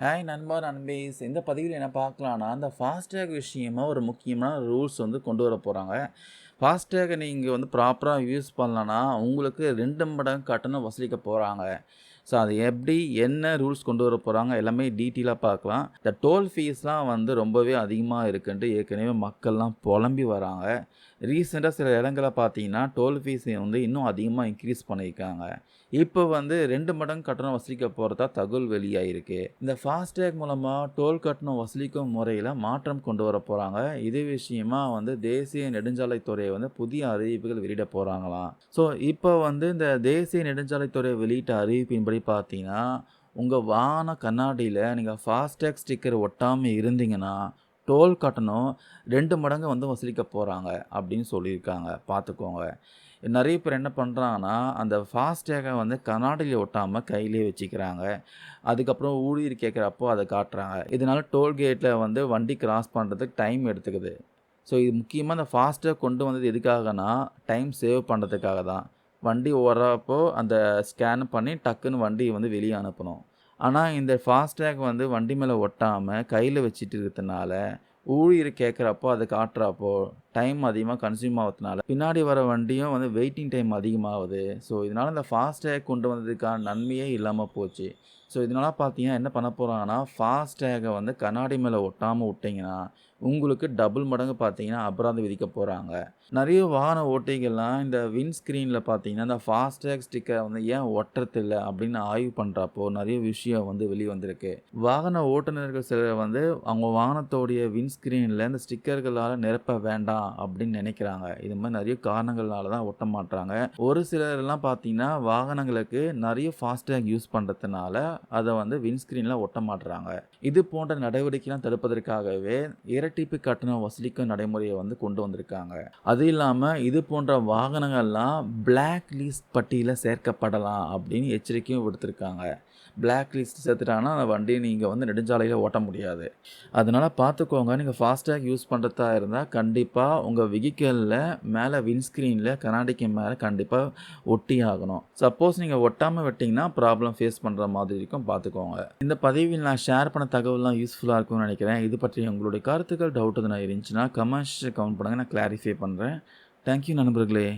Hi நண்பா நண்பீஸ் இந்த பதிவில் என்ன பார்க்கலான்னா அந்த ஃபாஸ்டேக் விஷயமா ஒரு முக்கியமான ரூல்ஸ் வந்து கொண்டு வர போகிறாங்க ஃபாஸ்டேகை நீங்கள் வந்து ப்ராப்பராக யூஸ் பண்ணலன்னா உங்களுக்கு ரெண்டு மடங்கு கட்டணம் வசூலிக்க போகிறாங்க ஸோ அது எப்படி என்ன ரூல்ஸ் கொண்டு வர போகிறாங்க எல்லாமே டீட்டெயிலாக பார்க்கலாம். இந்த டோல் ஃபீஸ்லாம் வந்து ரொம்பவே அதிகமாக இருக்குன்ட்டு ஏற்கனவே மக்கள்லாம் புலம்பி வராங்க. ரீசெண்டாக சில இடங்களை பார்த்தீங்கன்னா டோல் ஃபீஸ் வந்து இன்னும் அதிகமாக இன்க்ரீஸ் பண்ணியிருக்காங்க. இப்போ வந்து ரெண்டு மடங்கு கட்டணம் வசூலிக்க போகிறதா தகவல் வெளியாகிருக்கு இந்த ஃபாஸ்டேக் மூலமாக டோல் கட்டணம் வசூலிக்கும் முறையில் மாற்றம் கொண்டு வர போகிறாங்க இது விஷயமா வந்து தேசிய நெடுஞ்சாலைத்துறையை வந்து புதிய அறிவிப்புகள் வெளியிட போகிறாங்களாம் ஸோ இப்போ வந்து இந்த தேசிய நெடுஞ்சாலைத்துறை வெளியிட்ட அறிவிப்பின்படி பார்த்தீங்கன்னா உங்கள் வாகன கண்ணாடியில் நீங்கள் ஃபாஸ்டேக் ஸ்டிக்கர் ஒட்டாமல் இருந்தீங்கன்னா டோல் கட்டணம் ரெண்டு மடங்கு வந்து வசூலிக்க போகிறாங்க அப்படின்னு சொல்லியிருக்காங்க. பார்த்துக்கோங்க. நிறைய பேர் என்ன பண்ணுறாங்கன்னா அந்த ஃபாஸ்டேகை வந்து கண்ணாடியில் ஒட்டாமல் கையிலே வச்சுக்கிறாங்க. அதுக்கப்புறம் ஊழியர் கேட்குறப்போ அதை காட்டுறாங்க. இதனால டோல்கேட்டில் வந்து வண்டி கிராஸ் பண்ணுறதுக்கு டைம் எடுத்துக்குது. ஸோ இது முக்கியமாக அந்த ஃபாஸ்டேக் கொண்டு வந்தது எதுக்காகனா டைம் சேவ் பண்ணுறதுக்காக தான். வண்டி ஓடுறப்போ அந்த ஸ்கேன் பண்ணி டக்குன்னு வண்டியை வந்து வெளியே அனுப்பணும். ஆனால் இந்த ஃபாஸ்டேக் வந்து வண்டி மேலே ஒட்டாமல் கையில் வச்சுட்டு இருக்கிறதுனால ஊழியர் கேட்குறப்போ அதை காட்டுறப்போ டைம் அதிகமாக கன்சியூம் ஆகிறதுனால பின்னாடி வர வண்டியும் வந்து வெயிட்டிங் டைம் அதிகமாகுது. ஸோ இதனால் இந்த ஃபாஸ்டேக் கொண்டு வந்ததுக்கான நன்மையே இல்லாமல் போச்சு. ஸோ இதனால் பார்த்தீங்கன்னா என்ன பண்ண போகிறாங்கன்னா ஃபாஸ்டேகை வந்து கண்ணாடி மேலே ஒட்டாமல் விட்டிங்கன்னா உங்களுக்கு டபுள் மடங்கு பார்த்தீங்கன்னா அபராதம் விதிக்க போகிறாங்க நிறைய வாகன ஓட்டிகள்லாம் இந்த விண்ட்ஸ்க்ரீனில் பார்த்தீங்கன்னா இந்த ஃபாஸ்டேக் ஸ்டிக்கரை வந்து ஏன் ஒட்டுறதில்ல அப்படின்னு ஆய்வு பண்ணுறப்போ நிறைய விஷயம் வந்து வெளியே வந்திருக்கு. வாகன ஓட்டுநர்கள் சிலர் வந்து அவங்க வாகனத்தோடைய விண்ட்ஸ்க்ரீனில் இந்த ஸ்டிக்கர்களால் நிரப்ப வேண்டாம் அப்படின்னு நினைக்கிறாங்க. இது மாதிரி நிறைய காரணங்கள்னால தான் ஒட்ட மாட்டுறாங்க ஒரு சிலர்லாம் பார்த்தீங்கன்னா வாகனங்களுக்கு நிறைய ஃபாஸ்டேக் யூஸ் பண்ணுறதுனால அதை வந்து விண்ஸ்கிரீனில் ஒட்ட மாட்டுறாங்க இது போன்ற நடவடிக்கைலாம் தடுப்பதற்காகவே இரட்டிப்பு கட்டணம் வசூலிக்கும் நடைமுறையை வந்து கொண்டு வந்திருக்காங்க. அது இல்லாமல் இது போன்ற வாகனங்கள்லாம் பிளாக் லிஸ்ட் பட்டியலில் சேர்க்கப்படலாம் அப்படின்னு எச்சரிக்கையும் விடுத்திருக்காங்க. பிளாக் லிஸ்ட் சேர்த்துட்டாங்கன்னா அந்த வண்டியை நீங்கள் வந்து நெடுஞ்சாலையில் ஓட்ட முடியாது. அதனால் பார்த்துக்கோங்க நீங்கள் ஃபாஸ்டேக் யூஸ் பண்ணுறதா இருந்தால் கண்டிப்பாக உங்கள் வெஹிக்கிளில் மேலே விண்ட்ஸ்க்ரீனில் கண்ணாடிக்கு மேலே கண்டிப்பாக ஒட்டி ஆகணும். சப்போஸ் நீங்கள் ஒட்டாமல் விட்டிங்கன்னா ப்ராப்ளம் ஃபேஸ் பண்ணுற மாதிரி இருக்கும். பார்த்துக்கோங்க இந்த பதிவில் நான் ஷேர் பண்ண தகவல்லாம் யூஸ்ஃபுல்லாக இருக்கும்னு நினைக்கிறேன். இது பற்றி உங்களுடைய கருத்துக்கள் டவுட் எதுனா இருந்துச்சுன்னா கமெண்ட்ஸ் கவுண்ட் பண்ணுங்கள் நான் கிளாரிஃபை பண்ணுறேன் தேங்க்யூ நண்பர்களே.